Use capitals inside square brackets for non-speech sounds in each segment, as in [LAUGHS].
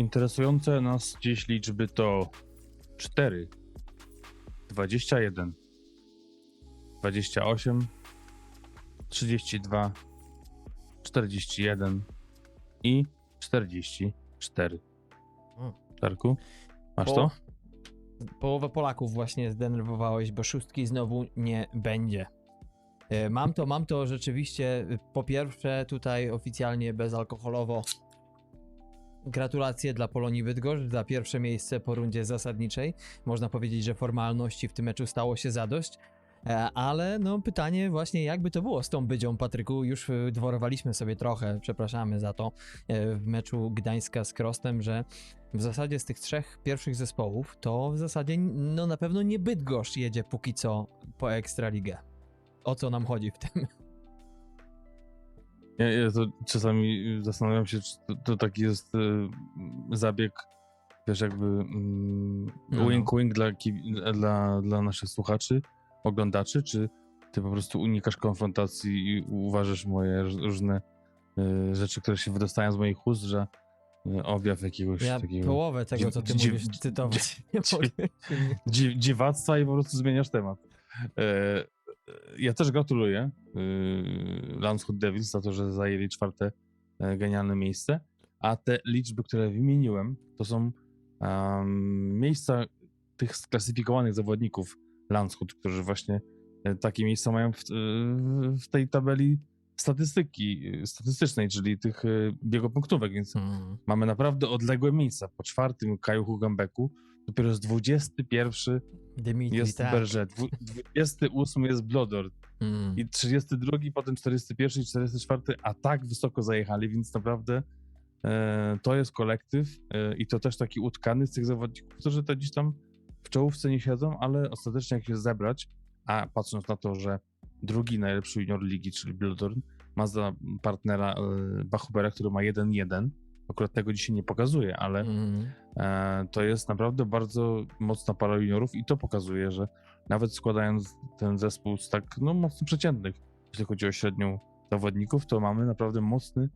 Interesujące nas dziś liczby to 4, 21, 28, 32, 41 i 44. Mm. Darku, masz Po- to? Połowę Polaków właśnie zdenerwowałeś, bo szóstki znowu nie będzie. E, Mam to, mam to rzeczywiście. Po pierwsze, tutaj oficjalnie bezalkoholowo. Gratulacje dla Polonii Bydgoszcz za pierwsze miejsce po rundzie zasadniczej. Można powiedzieć, że formalności w tym meczu stało się zadość. E, Ale no pytanie właśnie, jakby to było z tą Bydzią, Patryku? Już e, dworowaliśmy sobie trochę, przepraszamy za to, e, w meczu Gdańska z Krostem, że w zasadzie z tych trzech pierwszych zespołów, to w zasadzie no na pewno nie Bydgoszcz jedzie póki co po Ekstraligę. O co nam chodzi w tym? Ja, ja to czasami zastanawiam się, czy to, to taki jest y, zabieg, wiesz, jakby mm, No. wink wink dla, dla, dla naszych słuchaczy, oglądaczy, czy ty po prostu unikasz konfrontacji i uważasz moje róż- różne y, rzeczy, które się wydostają z moich ust, że y, objaw jakiegoś Ja takiego połowę tego, co ty dziw- mówisz, cytować mogę. dzi- dziwactwa i po prostu zmieniasz temat. E, e, ja też gratuluję y, Landshut Devils za to, że zajęli czwarte e, genialne miejsce, a te liczby, które wymieniłem, to są em, miejsca tych sklasyfikowanych zawodników Landshut, którzy właśnie e, takie miejsca mają w, e, w tej tabeli statystyki, statystycznej, czyli tych biegopunktówek, więc Hmm. Mamy naprawdę odległe miejsca. Po czwartym Kaju Hugambeku dopiero jest 21 Dimitri, jest tak. Berger, dwu- 28 jest Blodor Hmm. i 32, potem 41 i 44, a tak wysoko zajechali, więc naprawdę e, to jest kolektyw e, i to też taki utkany z tych zawodników, którzy to gdzieś tam w czołówce nie siedzą, ale ostatecznie jak się zebrać, a patrząc na to, że drugi najlepszy junior ligi, czyli Blodorn, ma za partnera e, Bachubera, który ma 1-1, akurat tego dzisiaj nie pokazuje, ale Hmm. E, to jest naprawdę bardzo mocna para juniorów i to pokazuje, że nawet składając ten zespół z tak no, mocno przeciętnych, jeśli chodzi o średnią zawodników, to mamy naprawdę mocny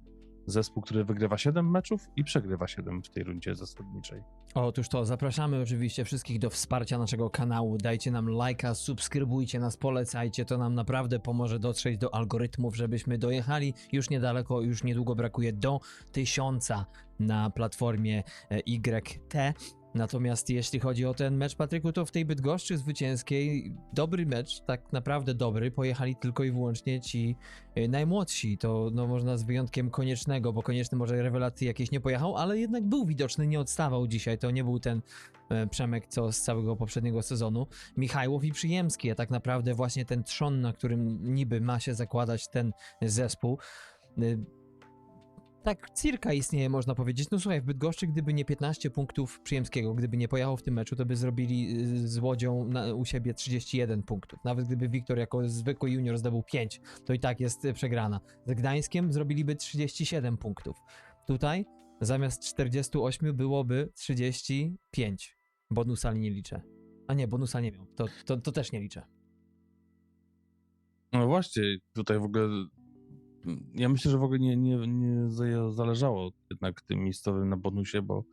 zespół, który wygrywa 7 meczów i przegrywa 7 w tej rundzie zasadniczej. Otóż to, zapraszamy oczywiście wszystkich do wsparcia naszego kanału. Dajcie nam lajka, subskrybujcie nas, polecajcie. To nam naprawdę pomoże dotrzeć do algorytmów, żebyśmy dojechali już niedaleko, już niedługo brakuje do tysiąca na platformie e, YT. Natomiast jeśli chodzi o ten mecz, Patryku, to w tej Bydgoszczy zwycięskiej dobry mecz, tak naprawdę dobry, pojechali tylko i wyłącznie ci e, najmłodsi. To no, można z wyjątkiem koniecznego, bo konieczny może rewelacji jakieś nie pojechał, ale jednak był widoczny, nie odstawał dzisiaj. To nie był ten e, Przemek, co z całego poprzedniego sezonu. Michajłow i Przyjemski, a tak naprawdę właśnie ten trzon, na którym niby ma się zakładać ten zespół. Tak, cirka istnieje, można powiedzieć. No słuchaj, w Bydgoszczy, gdyby nie 15 punktów Przyjemskiego, gdyby nie pojechał w tym meczu, to by zrobili y, z Łodzią na, u siebie 31 punktów. Nawet gdyby Wiktor jako zwykły junior zdobył 5, to i tak jest y, przegrana. Z Gdańskiem zrobiliby 37 punktów. Tutaj zamiast 48 byłoby 35. Bonusa nie liczę. A nie, bonusa nie miał. To, to, to też nie liczę. No właśnie, tutaj w ogóle ja myślę, że w ogóle nie, nie, nie za- zależało jednak tym miejscowym na bonusie, bo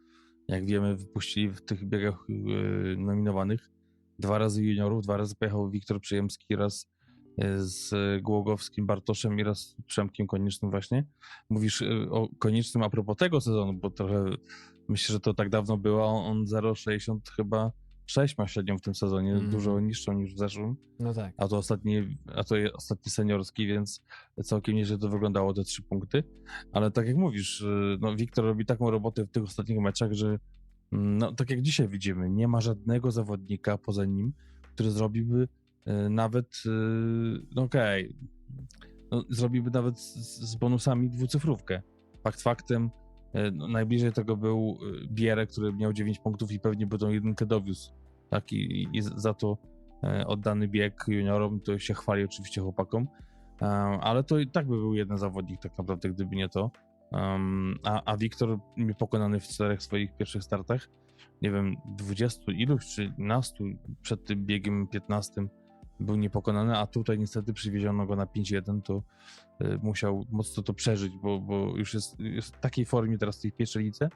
jak wiemy, wypuścili w tych biegach e, nominowanych dwa razy juniorów, dwa razy pojechał Wiktor Przyjemski, raz e, z Głogowskim Bartoszem i raz z Przemkiem Koniecznym właśnie. Mówisz e, o Koniecznym a propos tego sezonu, bo trochę myślę, że to tak dawno było, on 0,60 chyba 6 ma średnią w tym sezonie, Mm. dużo niższą niż w zeszłym No tak. a to ostatni, a to ostatni seniorski, więc całkiem nieźle to wyglądało, te trzy punkty. Ale tak jak mówisz, y, no Wiktor robi taką robotę w tych ostatnich meczach, że mm, no, tak jak dzisiaj widzimy, nie ma żadnego zawodnika poza nim, który zrobiłby y, nawet, y, no okej, no, zrobiłby nawet z, z bonusami dwucyfrówkę. Fakt faktem, no, najbliżej tego był y, Bierek, który miał 9 punktów i pewnie by tą jedynkę dowiózł. Tak, i, i za to e, oddany bieg juniorom, to się chwali oczywiście chłopakom, ale to i tak by był jeden zawodnik tak naprawdę, gdyby nie to. A, a Wiktor pokonany w czterech swoich pierwszych startach, nie wiem, 20 iluś czy nastu przed tym biegiem 15 był niepokonany, a tutaj niestety przywieziono go na 5-1, to y, musiał mocno to przeżyć, bo, bo już jest, jest w takiej formie teraz w tej pierwszej lidze,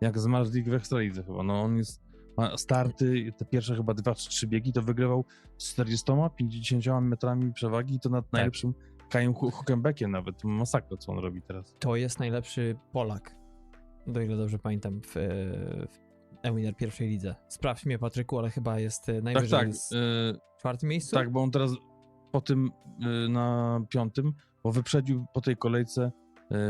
jak z Marzlik w Ekstralidze chyba. No on jest, ma starty, te pierwsze chyba dwa czy trzy biegi to wygrywał z 40, 50 metrami przewagi i to nad najlepszym Kajem Hu- Huckenbeckiem nawet. Masakra, co on robi teraz. To jest najlepszy Polak, do ile dobrze pamiętam, w, w Ewiner pierwszej lidze. Sprawdź mnie, Patryku, ale chyba jest e, Tak, najwyżej tak. jest y, w czwartym miejscu? tak, bo on teraz po tym y, na piątym, bo wyprzedził po tej kolejce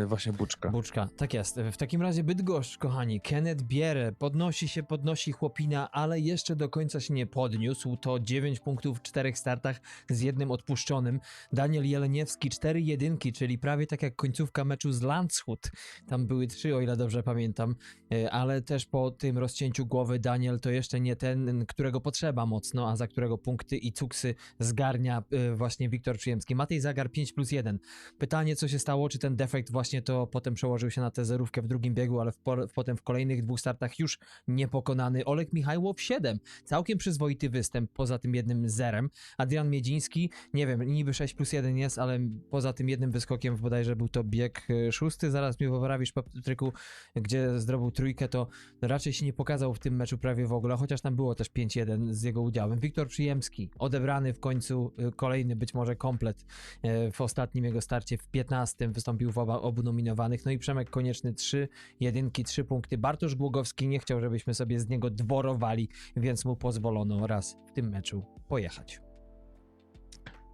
właśnie Buczka. Buczka, tak jest. W takim razie Bydgoszcz, kochani, Kenneth Bierę, podnosi się, podnosi chłopina, ale jeszcze do końca się nie podniósł. To 9 punktów w czterech startach z jednym odpuszczonym. Daniel Jeleniewski, 4 jedynki, czyli prawie tak jak końcówka meczu z Landshut. Tam były trzy, o ile dobrze pamiętam, E, ale też po tym rozcięciu głowy Daniel to jeszcze nie ten, którego potrzeba mocno, a za którego punkty i cuksy zgarnia e, właśnie Wiktor Przyjemski. Matej Zagar 5 plus 1. Pytanie, co się stało, czy ten defekt właśnie to potem przełożył się na tę zerówkę w drugim biegu, ale w, po- potem w kolejnych dwóch startach już niepokonany. Olek Michajłow 7, całkiem przyzwoity występ, poza tym jednym zerem. Adrian Miedziński, nie wiem, niby 6 plus 1 jest, ale poza tym jednym wyskokiem bodajże był to bieg e, szósty, zaraz mi poprawisz Patryku, gdzie zrobił trójkę, to raczej się nie pokazał w tym meczu prawie w ogóle, chociaż tam było też 5-1 z jego udziałem. Wiktor Przyjemski, odebrany w końcu y, kolejny być może komplet e, w ostatnim jego starcie w 15 wystąpił w oba, obu nominowanych. No i Przemek Konieczny 3 jedynki, 3 punkty. Bartosz Głogowski nie chciał, żebyśmy sobie z niego dworowali, więc mu pozwolono raz w tym meczu pojechać.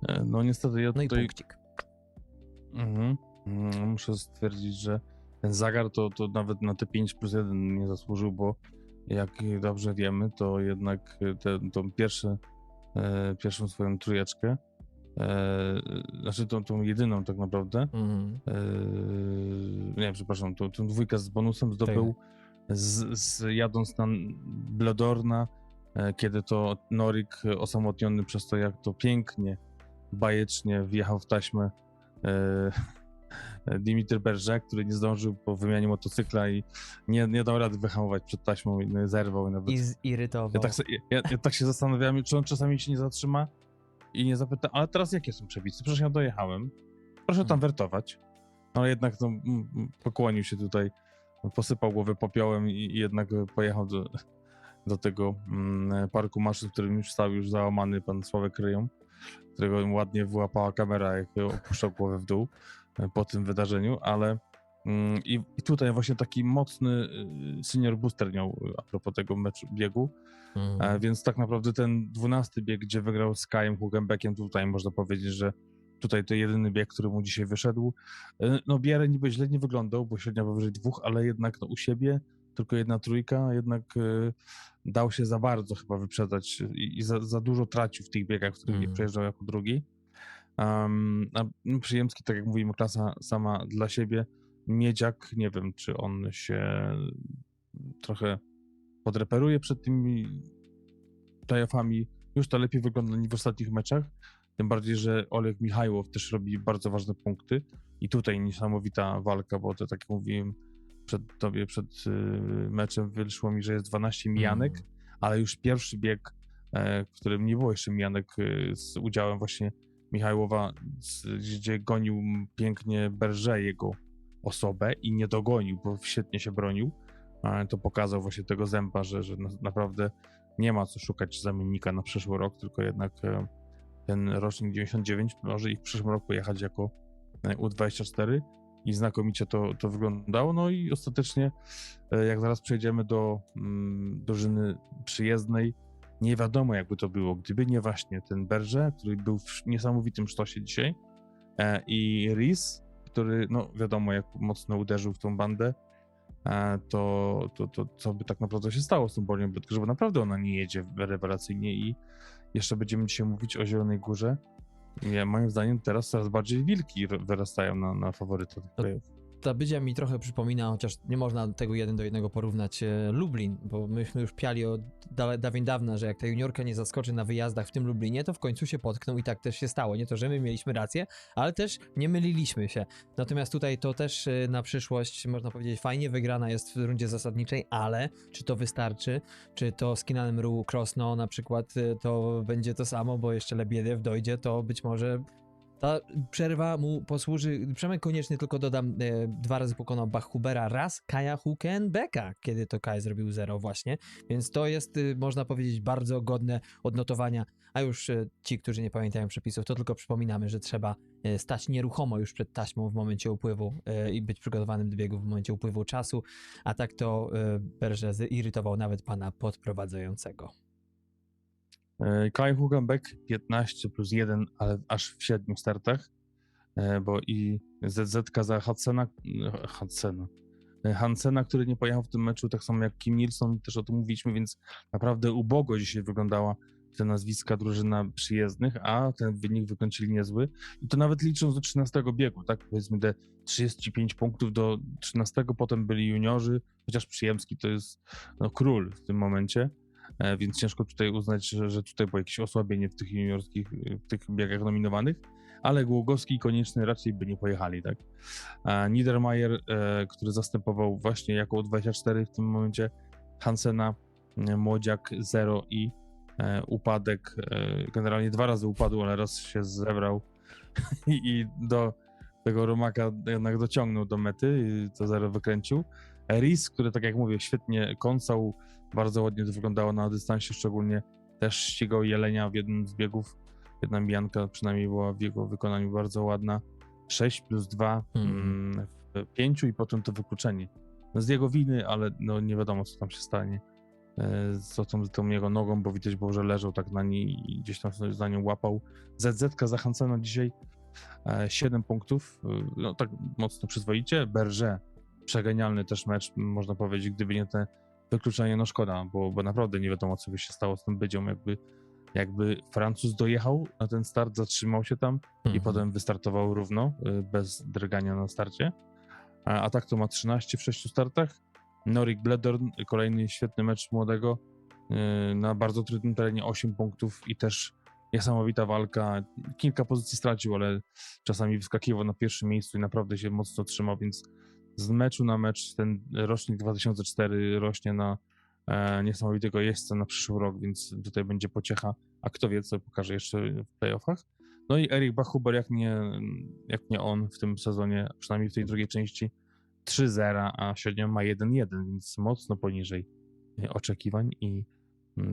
E, No niestety ja No i tutaj punkcik. Mhm. Mm, Muszę stwierdzić, że ten zagar to, to nawet na te 5 plus 1 nie zasłużył, bo jak dobrze wiemy, to jednak tę tą pierwsze, e, pierwszą swoją trójeczkę, e, znaczy tą, tą jedyną tak naprawdę, Mhm. e, nie, przepraszam, tą, tą dwójkę z bonusem zdobył z, z, jadąc na Bladorna, e, kiedy to Norik osamotniony przez to, jak to pięknie, bajecznie wjechał w taśmę e, [LAUGHS] Dimitry Berger, który nie zdążył po wymianie motocykla i nie, nie dał rady wyhamować przed taśmą i zerwał i nawet... I zirytował. Ja tak, ja, ja tak się zastanawiałem, czy on czasami się nie zatrzyma i nie zapyta, ale teraz jakie są przepisy? Przecież ja dojechałem. Proszę tam Mhm. wertować. Ale jednak no, mm, mm, pokłonił się tutaj, posypał głowę popiołem i, i jednak pojechał do, do tego mm, parku maszyn, w którym już stał już załamany pan Sławek Ryją, którego ładnie wyłapała kamera, jak opuszczał głowę w dół po tym wydarzeniu, ale i, i tutaj właśnie taki mocny y, senior booster miał y, a propos tego meczu biegu, Mhm. E, Więc tak naprawdę ten dwunasty bieg, gdzie wygrał z Kajem Hugenbeckiem, tutaj można powiedzieć, że tutaj to jedyny bieg, który mu dzisiaj wyszedł. E, No Bierę niby źle nie wyglądał, bo średnia powyżej dwóch, ale jednak no, u siebie tylko jedna trójka, jednak e, dał się za bardzo chyba wyprzedzać i, i za, za dużo tracił w tych biegach, w których nie Mhm. przejeżdżał jako drugi. Um, a no, Przyjemski, tak jak mówimy, klasa sama dla siebie. Miedziak, nie wiem, czy on się trochę podreperuje przed tymi playoffami. Już to lepiej wygląda niż w ostatnich meczach. Tym bardziej, że Oleg Michajłow też robi bardzo ważne punkty. I tutaj niesamowita walka, bo to tak jak mówiłem przed tobie, przed y, meczem wyszło mi, że jest 12 mijanek, Mhm. ale już pierwszy bieg, e, w którym nie było jeszcze mijanek y, z udziałem właśnie Michajłowa, gdzie gonił pięknie Berger jego osobę i nie dogonił, bo świetnie się bronił. To pokazał właśnie tego zęba, że, że na- naprawdę nie ma co szukać zamiennika na przyszły rok, tylko jednak e, ten rocznik 99 może i w przyszłym roku jechać jako e, U24 i znakomicie to, to wyglądało. No i ostatecznie, e, jak zaraz przejdziemy do mm, drużyny przyjezdnej, nie wiadomo jakby to było, gdyby nie właśnie ten Berger, który był w niesamowitym sztosie dzisiaj e, i Riz, który no wiadomo jak mocno uderzył w tą bandę, e, to, to, to co by tak naprawdę się stało z tą Bolią Bydgoszcz, bo naprawdę ona nie jedzie rewelacyjnie i jeszcze będziemy dzisiaj mówić o Zielonej Górze. I moim zdaniem teraz coraz bardziej wilki wyrastają na, na faworyta tych To- krajów. Ta bydzia mi trochę przypomina, chociaż nie można tego jeden do jednego porównać, e, Lublin, bo myśmy już piali od dawien dawna, że jak ta juniorka nie zaskoczy na wyjazdach w tym Lublinie, to w końcu się potkną i tak też się stało. Nie to, że my mieliśmy rację, ale też nie myliliśmy się. Natomiast tutaj to też e, na przyszłość, można powiedzieć, fajnie wygrana jest w rundzie zasadniczej, ale czy to wystarczy, czy to z Kinanem Krosno na przykład e, to będzie to samo, bo jeszcze Lebiedew dojdzie, to być może Ta przerwa mu posłuży. Przemek koniecznie tylko dodam, e, dwa razy pokonał Bachhubera, raz Kaja Hukenbecka, kiedy to Kaj zrobił zero właśnie, więc to jest, y, można powiedzieć, bardzo godne odnotowania, a już e, ci, którzy nie pamiętają przepisów, to tylko przypominamy, że trzeba e, stać nieruchomo już przed taśmą w momencie upływu e, i być przygotowanym do biegu w momencie upływu czasu, a tak to e, Berże zirytował nawet pana podprowadzającego. E, Kai Hugenbeck 15 plus 1, ale aż w 7 startach, e, bo i ZZ za Hadsena, e, Hadsena, Hansena, który nie pojechał w tym meczu, tak samo jak Kim Nilsson, też o tym mówiliśmy, więc naprawdę ubogo dzisiaj wyglądała te nazwiska drużyna przyjezdnych, a ten wynik wykończyli niezły. I to nawet licząc do 13 biegu, tak? Powiedzmy te 35 punktów do 13, potem byli juniorzy, chociaż Przyjemski to jest no, król w tym momencie. E, więc ciężko tutaj uznać, że, że tutaj było jakieś osłabienie w tych juniorskich, w tych biegach nominowanych, ale Głogowski i Konieczny raczej by nie pojechali, tak. Niedermayer, e, który zastępował właśnie jako 24 w tym momencie Hansena, e, Młodziak 0 i e, upadek, e, generalnie dwa razy upadł, ale raz się zebrał [LAUGHS] i, do tego Romaka jednak dociągnął do mety to zero wykręcił. Riz, który tak jak mówię, świetnie kąsał, bardzo ładnie to wyglądało na dystansie, szczególnie też ścigał Jelenia w jednym z biegów. Jedna mijanka przynajmniej była w jego wykonaniu bardzo ładna. 6 plus 2 Mhm. mm, w 5 i potem to wykluczenie. No z jego winy, ale no nie wiadomo co tam się stanie. E, Z tą, z tą jego nogą, bo widać było, że leżał tak na niej i gdzieś tam za nią łapał. ZZ za Hansena dzisiaj 7 punktów, e, no tak mocno przyzwoicie. Berger, przegenialny też mecz, można powiedzieć, gdyby nie te wykluczenie, no szkoda, bo, bo naprawdę nie wiadomo, co by się stało z tym bydzią, jakby, jakby Francuz dojechał na ten start, zatrzymał się tam i Mhm. potem wystartował równo, y, bez drgania na starcie. A, a tak to ma 13 w 6 startach. Norik Bledorn, kolejny świetny mecz młodego, y, na bardzo trudnym terenie 8 punktów i też niesamowita walka. Kilka pozycji stracił, ale czasami wyskakiwał na pierwszym miejscu i naprawdę się mocno trzymał, więc z meczu na mecz ten rocznik 2004 rośnie na e, niesamowitego jeźdźca na przyszły rok, więc tutaj będzie pociecha, a kto wie, co pokaże jeszcze w playoffach. No i Erik Bachuber, jak nie, jak nie on w tym sezonie, przynajmniej w tej drugiej części, 3-0, a średnio ma 1-1, więc mocno poniżej e, oczekiwań i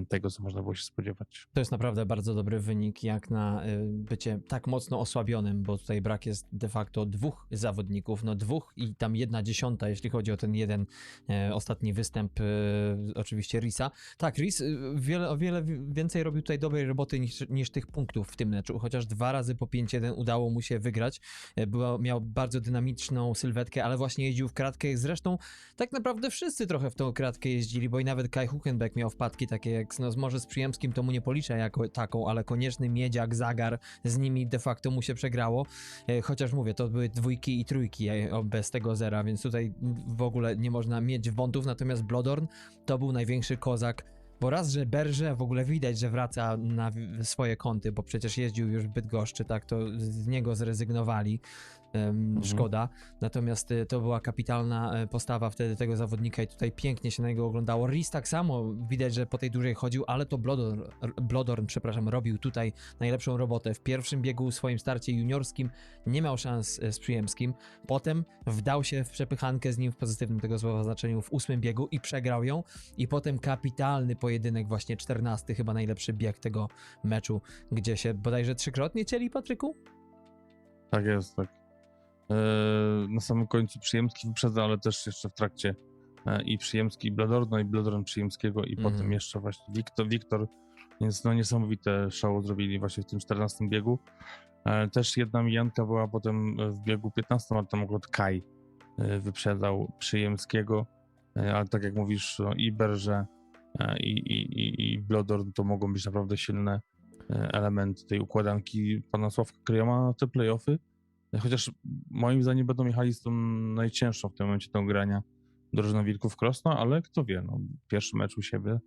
tego, co można było się spodziewać. To jest naprawdę bardzo dobry wynik, jak na y, bycie tak mocno osłabionym, bo tutaj brak jest de facto dwóch zawodników, no dwóch i tam jedna dziesiąta, jeśli chodzi o ten jeden e, ostatni występ, e, oczywiście Risa. Tak, Ris y, wiele, o wiele wi- więcej robił tutaj dobrej roboty niż, niż tych punktów w tym meczu, chociaż dwa razy po 5-1 udało mu się wygrać. E, Była, miał bardzo dynamiczną sylwetkę, ale właśnie jeździł w kratkę. Zresztą tak naprawdę wszyscy trochę w tą kratkę jeździli, bo i nawet Kai Huckenbeck miał wpadki takie jak no, może z Przyjemskim to mu nie policzę jako taką, ale konieczny Miedziak, Zagar, z nimi de facto mu się przegrało. E, Chociaż mówię, to były dwójki i trójki e, bez tego zera, więc tutaj w ogóle nie można mieć wątów, natomiast Blodorn to był największy kozak bo raz, że Berże w ogóle widać, że wraca na swoje kąty, bo przecież jeździł już w Bydgoszczy, tak, to z niego zrezygnowali. Em, Szkoda. Natomiast e, to była kapitalna e, postawa wtedy tego zawodnika i tutaj pięknie się na niego oglądało. Riz tak samo widać, że po tej dużej chodził, ale to Blodorn, Blodorn przepraszam, robił tutaj najlepszą robotę. W pierwszym biegu, w swoim starcie juniorskim nie miał szans e, z Przyjemskim. Potem wdał się w przepychankę z nim w pozytywnym tego słowa znaczeniu w ósmym biegu i przegrał ją. I potem kapitalny pojedynek, właśnie 14, chyba najlepszy bieg tego meczu, gdzie się bodajże trzykrotnie cieli, Patryku? Tak jest, tak. E, na samym końcu Przyjemski wyprzedza, ale też jeszcze w trakcie e, i Przyjemski i Bladorno i Bladorn Przyjemskiego i Mhm. potem jeszcze właśnie Wiktor, Wiktor, więc no niesamowite show zrobili właśnie w tym 14 biegu. E, Też jedna mijanka była potem w biegu 15, ale tam akurat Kaj wyprzedzał Przyjemskiego, ale tak jak mówisz, no, i Berże i, i, i, i Blodorn to mogą być naprawdę silne elementy tej układanki pana Sławka Kryjoma na te playoffy. Chociaż moim zdaniem będą jechali z tą najcięższą w tym momencie do grania drużyną Wilków Krosno, ale kto wie, no, pierwszy mecz u siebie,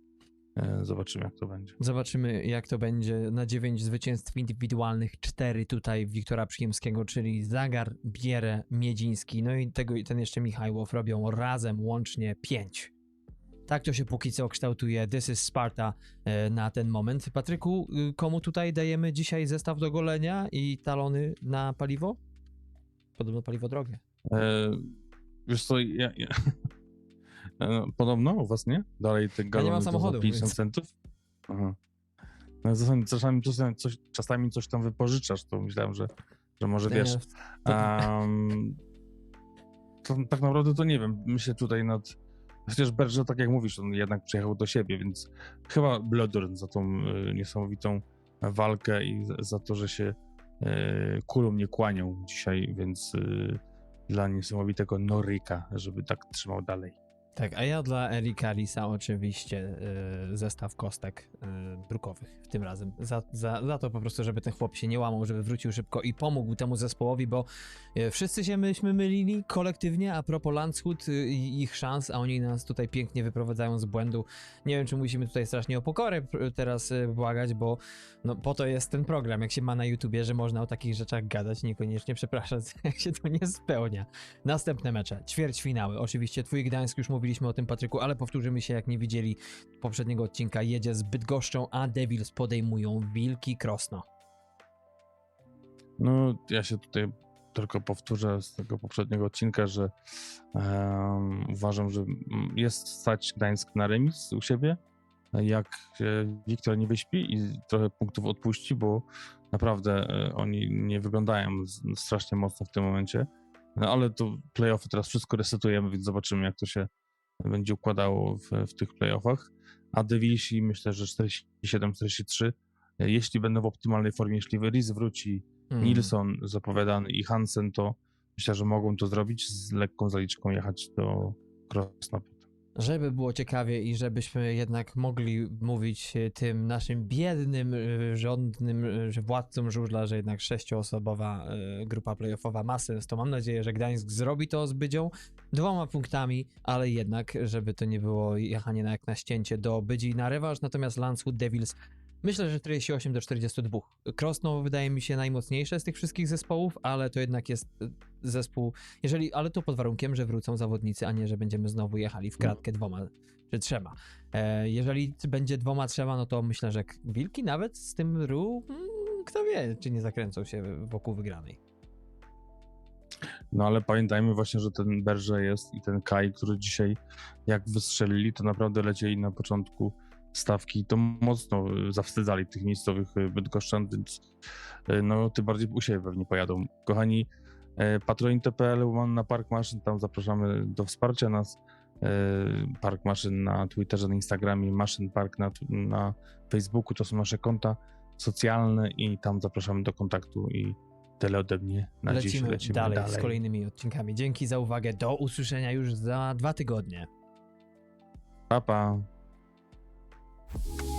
e, zobaczymy jak to będzie. Zobaczymy, jak to będzie na 9 zwycięstw indywidualnych, 4 tutaj Wiktora Przyjemskiego, czyli Zagar, Bierę, Miedziński, no i tego i ten jeszcze Michajłow robią razem łącznie 5. Tak to się póki co kształtuje. This is Sparta e, na ten moment. Patryku, y, komu tutaj dajemy dzisiaj zestaw do golenia i talony na paliwo? Podobno paliwo drogie. E, wiesz co, ja, ja... [LAUGHS] E, Podobno u was nie? Dalej te galony za samochodu, 50 więc- centów? Aha. No, czasami, czasami, czasami, coś, czasami coś tam wypożyczasz, to myślałem, że, że może wiesz. E, to- Um, to, tak naprawdę to nie wiem. Myślę tutaj nad. Chociaż Berger, tak jak mówisz, on jednak przyjechał do siebie, więc chyba Bloodurn za tą y, niesamowitą walkę i za- za to, że się kulą nie kłanią dzisiaj, więc y, dla niesamowitego Norika, żeby tak trzymał dalej. Tak, a ja dla Erika Lisa oczywiście y, zestaw kostek y, w tym razem. Za, za, za to po prostu, żeby ten chłop się nie łamał, żeby wrócił szybko i pomógł temu zespołowi, bo y, wszyscy się myśmy mylili kolektywnie a propos Landshut y, i ich szans, a oni nas tutaj pięknie wyprowadzają z błędu. Nie wiem, czy musimy tutaj strasznie o pokorę teraz y, błagać, bo no, po to jest ten program, jak się ma na YouTubie, że można o takich rzeczach gadać, niekoniecznie przepraszać, [LAUGHS] jak się to nie spełnia. Następne mecze, ćwierćfinały. Oczywiście twój Gdańsk, już mówiliśmy o tym Patryku, ale powtórzymy się, jak nie widzieli poprzedniego odcinka, jedzie z Bydgoszczą, a Devils podejmują Wilki Krosno. No, ja się tutaj tylko powtórzę z tego poprzedniego odcinka, że em, uważam, że jest stać Gdańsk na remis u siebie. Jak Wiktor nie wyśpi i trochę punktów odpuści, bo naprawdę e, oni nie wyglądają strasznie mocno w tym momencie. No, ale to playoffy teraz wszystko resetujemy, więc zobaczymy, jak to się będzie układało w, w tych playoffach. A Devilsi myślę, że 47-43, e, jeśli będą w optymalnej formie, jeśli Riz wróci, Mm. Nilsson zapowiadany i Hansen, to myślę, że mogą to zrobić z lekką zaliczką jechać do Krosna. Żeby było ciekawie i żebyśmy jednak mogli mówić e, tym naszym biednym, e, rządnym e, władcom żużla, że jednak sześcioosobowa grupa playoffowa ma sens, to mam nadzieję, że Gdańsk zrobi to z Bydzią dwoma punktami, ale jednak, żeby to nie było jechanie na jak na ścięcie do Bydzi na rewanż, natomiast Landshut Devils Myślę, że 48 do 42. Krosno wydaje mi się najmocniejsze z tych wszystkich zespołów, ale to jednak jest e, zespół, jeżeli, ale to pod warunkiem, że wrócą zawodnicy, a nie, że będziemy znowu jechali w kratkę dwoma czy trzema. E, jeżeli będzie dwoma, trzema, no to myślę, że Wilki nawet z tym ru, mm, kto wie, czy nie zakręcą się wokół wygranej. No ale pamiętajmy właśnie, że ten Berże jest i ten Kai, który dzisiaj jak wystrzelili, to naprawdę lecieli na początku stawki to mocno y, zawstydzali tych miejscowych y, bydgoszczan, więc y, no tym bardziej u siebie pewnie pojadą. Kochani, patronin.pl łamane na Park Maszyn, tam zapraszamy do wsparcia nas. Park Maszyn na Twitterze, na Instagramie, Maszyn Park na, na Facebooku, to są nasze konta socjalne i tam zapraszamy do kontaktu i tyle ode mnie na dziś. Lecimy, Lecimy dalej, dalej. z kolejnymi odcinkami. Dzięki za uwagę. Do usłyszenia już za dwa tygodnie. Pa, pa. you